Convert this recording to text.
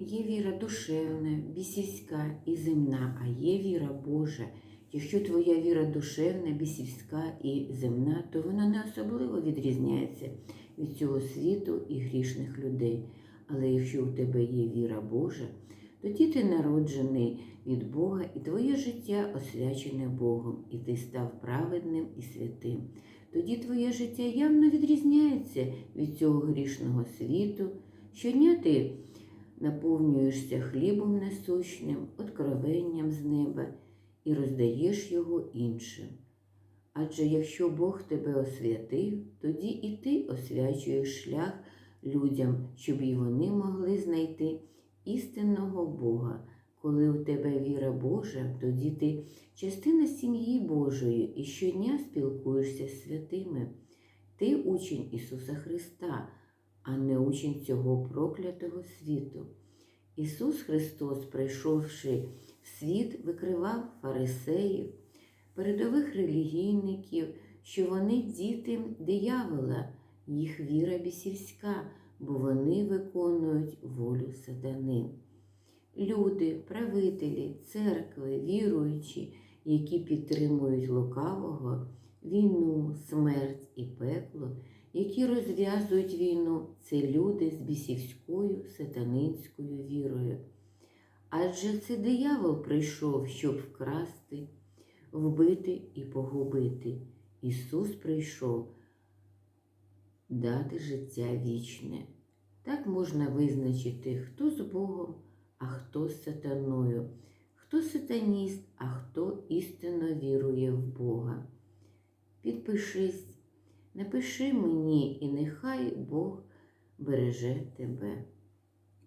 Є віра душевна, бісівська і земна, а є віра Божа. Якщо твоя віра душевна, бісівська і земна, то вона не особливо відрізняється від цього світу і грішних людей. Але якщо у тебе є віра Божа, тоді ти народжений від Бога, і твоє життя освячене Богом, і ти став праведним і святим. Тоді твоє життя явно відрізняється від цього грішного світу. Щодня ти наповнюєшся хлібом насущним, откровенням з неба і роздаєш його іншим. Адже якщо Бог тебе освятив, тоді і ти освячуєш шлях людям, щоб і вони могли знайти істинного Бога. Коли у тебе віра Божа, тоді ти частина сім'ї Божої і щодня спілкуєшся з святими. Ти учень Ісуса Христа, а не учень цього проклятого світу. Ісус Христос, прийшовши в світ, викривав фарисеїв, передових релігійників, що вони діти диявола, їх віра бісівська, бо вони виконують волю сатани. Люди, правителі, церкви, віруючі, які підтримують лукавого, війну, смерть і пекло, які розв'язують війну, це люди з бісівською сатанинською вірою. Адже це диявол прийшов, щоб вкрасти, вбити і погубити. Ісус прийшов дати життя вічне. Так можна визначити, хто з Богом, а хто з сатаною, хто сатаніст, а хто істинно вірує в Бога. Підпишись, напиши мені, і нехай Бог береже тебе.